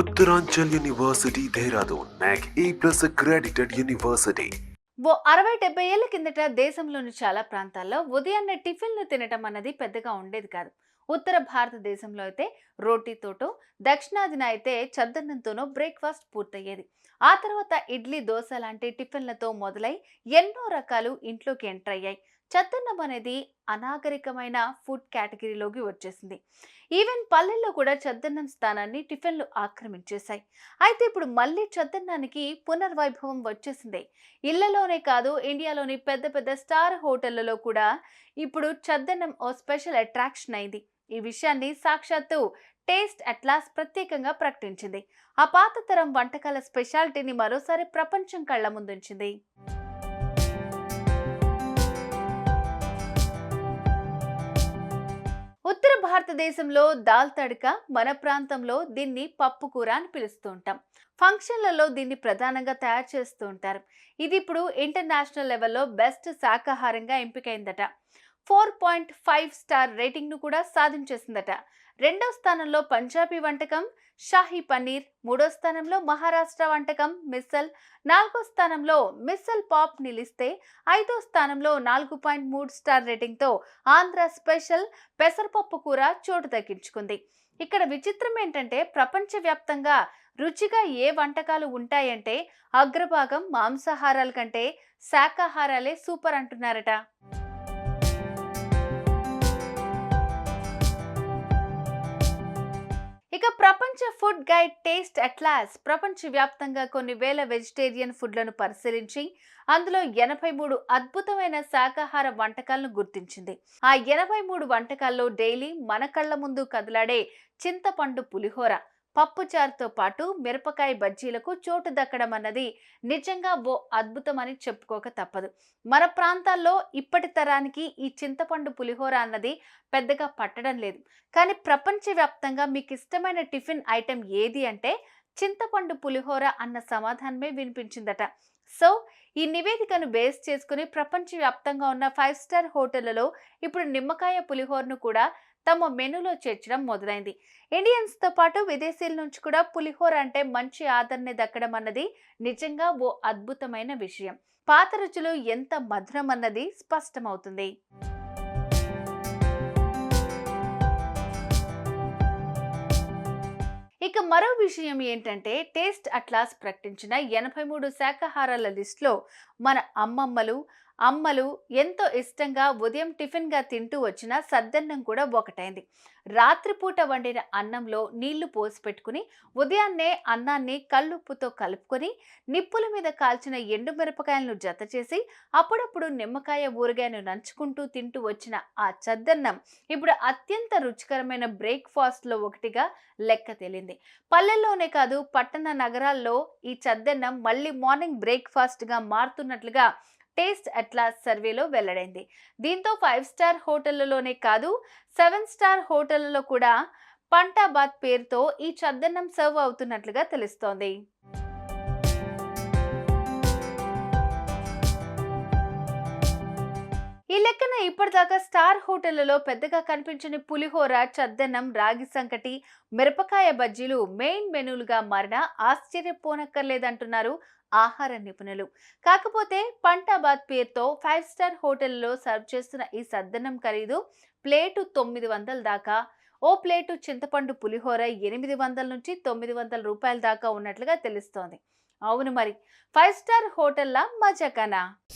Uttaranchal university Dehradun NAAC A plus accredited university. ఓ అరవై డెబ్బై ఏళ్ళ కిందట దేశంలోని చాలా ప్రాంతాల్లో ఉదయాన్నే టిఫిన్లు తినటం అన్నది పెద్దగా ఉండేది కాదు. ఉత్తర భారతదేశంలో అయితే రోటీతోటో దక్షిణాదిన అయితే చద్దన్నంతోనో బ్రేక్ఫాస్ట్ పూర్తయ్యేది. ఆ తర్వాత ఇడ్లీ దోశ లాంటి టిఫిన్లతో మొదలై ఎన్నో రకాలు ఇంట్లోకి ఎంటర్ అయ్యాయి. చద్దన్నం అనేది అనాగరికమైన ఫుడ్ కేటగిరీలోకి వచ్చేసింది. ఈవెన్ పల్లెల్లో కూడా చద్దన్నం స్థానాన్ని టిఫిన్లు ఆక్రమించేశాయి. అయితే ఇప్పుడు మళ్ళీ చద్దన్నానికి పునర్వైభవం వచ్చేసింది. ఇళ్ళలోనే కాదు ఇండియాలోని పెద్ద పెద్ద స్టార్ హోటళ్ళలో కూడా ఇప్పుడు చద్దన్నం ఓ స్పెషల్ అట్రాక్షన్ అయింది. ఈ విషయాన్ని సాక్షాత్తు టేస్ట్ అట్లాస్ ప్రత్యేకంగా ప్రకటించింది. ఆ పాత తరం వంటకాల స్పెషాలిటీని మరోసారి ప్రపంచం కళ్ళ ముందుంచింది. భారతదేశంలో దాల్ తడక మన ప్రాంతంలో దీన్ని పప్పు కూర అని పిలుస్తూ ఉంటాం. ఫంక్షన్లలో దీన్ని ప్రధానంగా తయారు చేస్తూ ఉంటారు. ఇది ఇప్పుడు ఇంటర్నేషనల్ లెవెల్లో బెస్ట్ శాకాహారంగా ఎంపికైందట. ఫోర్ పాయింట్ ఫైవ్ స్టార్ రేటింగ్ను కూడా సాధించేసిందట. రెండో స్థానంలో పంజాబీ వంటకం షాహీ పన్నీర్ మూడో స్థానంలో మహారాష్ట్ర వంటకం మిస్సల్ నాలుగో స్థానంలో మిస్సల్ పాప్ నిలిస్తే ఐదో స్థానంలో నాలుగు పాయింట్ మూడు స్టార్ రేటింగ్తో ఆంధ్ర స్పెషల్ పెసరపప్పు కూర చోటు దక్కించుకుంది. ఇక్కడ విచిత్రం ఏంటంటే ప్రపంచవ్యాప్తంగా రుచిగా ఏ వంటకాలు ఉంటాయంటే అగ్రభాగం మాంసాహారాల కంటే శాకాహారాలే సూపర్ అంటున్నారట. ఇక ప్రపంచ ఫుడ్ గైడ్ టేస్ట్ అట్లాస్ ప్రపంచవ్యాప్తంగా కొన్ని వేల వెజిటేరియన్ ఫుడ్లను పరిశీలించి అందులో ఎనభై మూడు అద్భుతమైన శాకాహార వంటకాలను గుర్తించింది. ఆ ఎనభై మూడు వంటకాల్లో డైలీ మన కళ్ళ ముందు కదలాడే చింతపండు పులిహోర పప్పుచారుతో పాటు మిరపకాయ బజ్జీలకు చోటు దక్కడం అన్నది నిజంగా ఓ అద్భుతమని చెప్పుకోక తప్పదు. మన ప్రాంతాల్లో ఇప్పటి తరానికి ఈ చింతపండు పులిహోర అన్నది పెద్దగా పట్టడం లేదు. కానీ ప్రపంచవ్యాప్తంగా మీకు ఇష్టమైన టిఫిన్ ఐటెం ఏది అంటే చింతపండు పులిహోర అన్న సమాధానమే వినిపించిందట. సో ఈ నివేదికను బేస్ చేసుకుని ప్రపంచవ్యాప్తంగా ఉన్న ఫైవ్ స్టార్ హోటళ్ళలో ఇప్పుడు నిమ్మకాయ పులిహోరను కూడా తమ మెనూలో చేర్చడం మొదలైంది. ఇండియన్స్తో పాటు విదేశీల నుంచి కూడా పులిహోర అంటే మంచి ఆదరణ దక్కడం అన్నది నిజంగా ఓ అద్భుతమైన విషయం. పాత రుచులు ఎంత మధురం అన్నది స్పష్టమవుతుంది. ఇక మరో విషయం ఏంటంటే టేస్ట్ అట్లాస్ ప్రకటించిన ఎనభై మూడు శాకాహారాల లిస్టులో మన అమ్మమ్మలు అమ్మలు ఎంతో ఇష్టంగా ఉదయం టిఫిన్గా తింటూ వచ్చిన సద్దన్నం కూడా ఒకటైంది. రాత్రిపూట వండిన అన్నంలో నీళ్ళు పోసి పెట్టుకుని ఉదయాన్నే అన్నాన్ని కల్లుప్పుతో కలుపుకొని నిప్పుల మీద కాల్చిన ఎండు మిరపకాయలను జత చేసి అప్పుడప్పుడు నిమ్మకాయ ఊరగాయను నంచుకుంటూ తింటూ వచ్చిన ఆ చద్దన్నం ఇప్పుడు అత్యంత రుచికరమైన బ్రేక్ఫాస్ట్లో ఒకటిగా లెక్క తేలింది. పల్లెల్లోనే కాదు పట్టణ నగరాల్లో ఈ చద్దన్నం మళ్ళీ మార్నింగ్ బ్రేక్ఫాస్ట్గా మారుతున్నట్లుగా టేస్ట్ అట్లాస్ సర్వేలో వెల్లడైంది. దీంతో ఫైవ్ స్టార్ హోటళ్ళలోనే కాదు సెవెన్ స్టార్ హోటళ్ళలో కూడా పంటాబాద్ పేరుతో ఈ చద్దన్నం సర్వ్ అవుతున్నట్లుగా తెలుస్తోంది. ఈ లెక్కన ఇప్పటిదాకా స్టార్ హోటళ్ళలో పెద్దగా కనిపించని పులిహోర చద్దన్నం రాగి సంకటి మిరపకాయ బజ్జీలు మెయిన్ మెనూలుగా మారినా ఆశ్చర్యపోనక్కర్లేదంటున్నారు ఆహార నిపుణులు. కాకపోతే పంటాబాద్ పేరుతో ఫైవ్ స్టార్ హోటల్లో సర్వ్ చేస్తున్న ఈ సద్దన్నం ఖరీదు ప్లేటు తొమ్మిది వందల దాకా ఓ ప్లేటు చింతపండు పులిహోర ఎనిమిది వందల నుంచి తొమ్మిది వందల రూపాయల దాకా ఉన్నట్లుగా తెలుస్తోంది. అవును మరి ఫైవ్ స్టార్ హోటల్లా మజకనా?